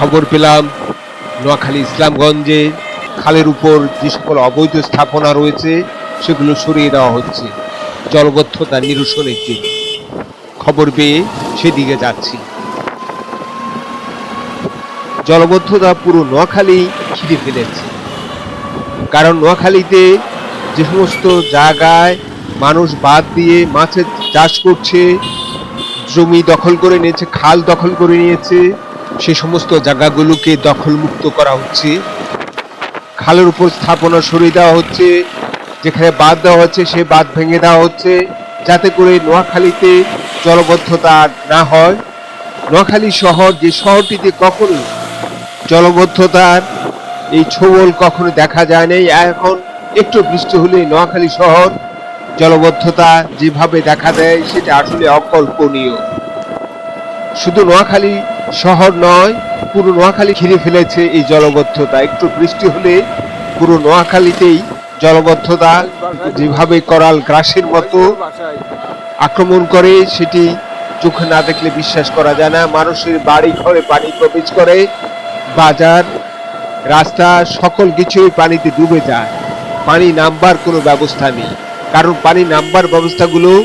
খবর পেলাম, নোয়াখালী ইসলামগঞ্জে খালের উপর যে সকল অবৈধ স্থাপনা রয়েছে, সেগুলো সরিয়ে দেওয়া হচ্ছে। জলবদ্ধতা নিরসনের জন্য। খবর পেয়ে সেদিকে যাচ্ছি। জলবদ্ধতা পুরো নোয়াখালী ঘিরে ফেলেছে। কারণ নোয়াখালীতে যে সমস্ত জায়গায় মানুষ বাদ দিয়ে মাছের চাষ করছে, জমি দখল করে নিয়েছে, খাল দখল করে নিয়েছে সে সমস্ত জায়গাগুলোকে দখলমুক্ত করা হচ্ছে। খালের উপর স্থাপনা সরিয়ে দেওয়া হচ্ছে, যেখানে বাঁধ দেওয়া হচ্ছে, সে বাঁধ ভেঙে দেওয়া হচ্ছে, যাতে করে নোয়াখালীতে জলবদ্ধতা না হয়। নোয়াখালী শহর যে শহরটিতে কখনো জলবদ্ধতার এই ছোবল কখনো দেখা যায় নাই এখন একটু বৃষ্টি হলে নোয়াখালী শহর জলবদ্ধতা যেভাবে দেখা দেয়, সেটা আসলে অকল্পনীয়। শুধু নোয়াখালী শহর নয়, পুরো নোয়াখালী ঘিরে ফেলেছে এই জলবদ্ধতা। একটু বৃষ্টি হলে পুরো নোয়াখালীতেই জলবদ্ধতা যেভাবে করাল গ্রাসের মতো আক্রমণ করে, সেটি চোখে না দেখলে বিশ্বাস করা যায় না। মানুষের বাড়ি ঘরে পানি প্রবেশ করে, বাজার, রাস্তা, সকল কিছুই পানিতে ডুবে যায়। পানি নামবার কোনো ব্যবস্থা নেই। কারণ পানি নামবার ব্যবস্থাগুলো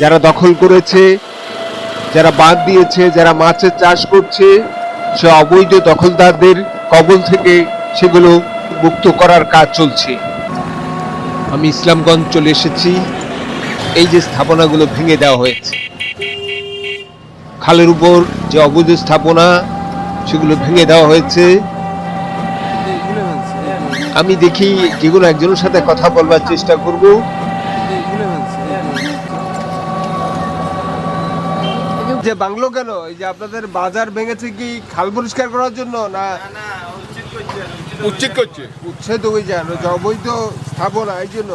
যারা দখল করেছে যারা বাঁধ দিয়েছে, যারা মাছের চাষ করছে, সে অবৈধ দখলদারদের কবল থেকে সেগুলো মুক্ত করার কাজ চলছে। আমি ইসলামগঞ্জ চলে এসেছি। এই যে স্থাপনাগুলো ভেঙে দেওয়া হয়েছে, খালের উপর যে অবৈধ স্থাপনা, সেগুলো ভেঙে দেওয়া হয়েছে। আমি দেখি যেগুলো একজনের সাথে কথা বলবার চেষ্টা করব। যে বাংলো কেন এই যে আপনাদের বাজার ভেঙেছে কি খাল পরিষ্কার করার জন্য না উচিত করছে? উচ্ছেদ হয়ে যায় না, যে অবৈধ স্থাপনা এই জন্য?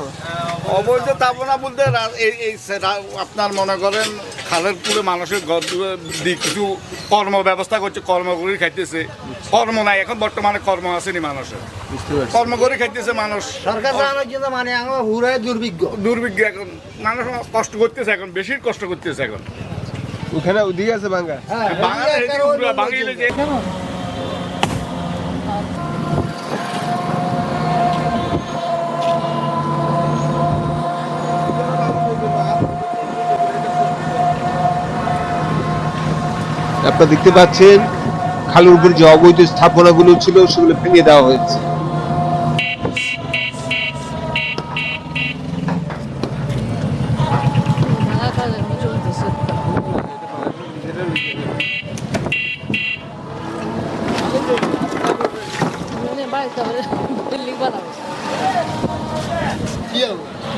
অবৈধ তাপনা বলতে এই এই আপনার মনে করেন খালের পুরে মানুষের ঘর কিছু কর্ম ব্যবস্থা করছে কর্ম করে খাইতেছে। কর্ম নাই এখন বর্তমানে কর্ম আসেনি মানুষের। কর্ম করে খাইতেছে মানুষ। সরকার মানে দুর্ভিজ্ঞ দুর্ভিজ্ঞ এখন। মানুষ কষ্ট করতেছে এখন বেশি কষ্ট করতেছে এখন। ওখানে ওদিকে আছে ভাঙ্গা হ্যাঁ আপনারা দেখতে পাচ্ছেন খালের উপর যে অবৈধ স্থাপনাগুলো ছিল সেগুলো ভেঙে দেওয়া হয়েছে। বাড়াইতে হবে বিল্ডিং বানাবো। কি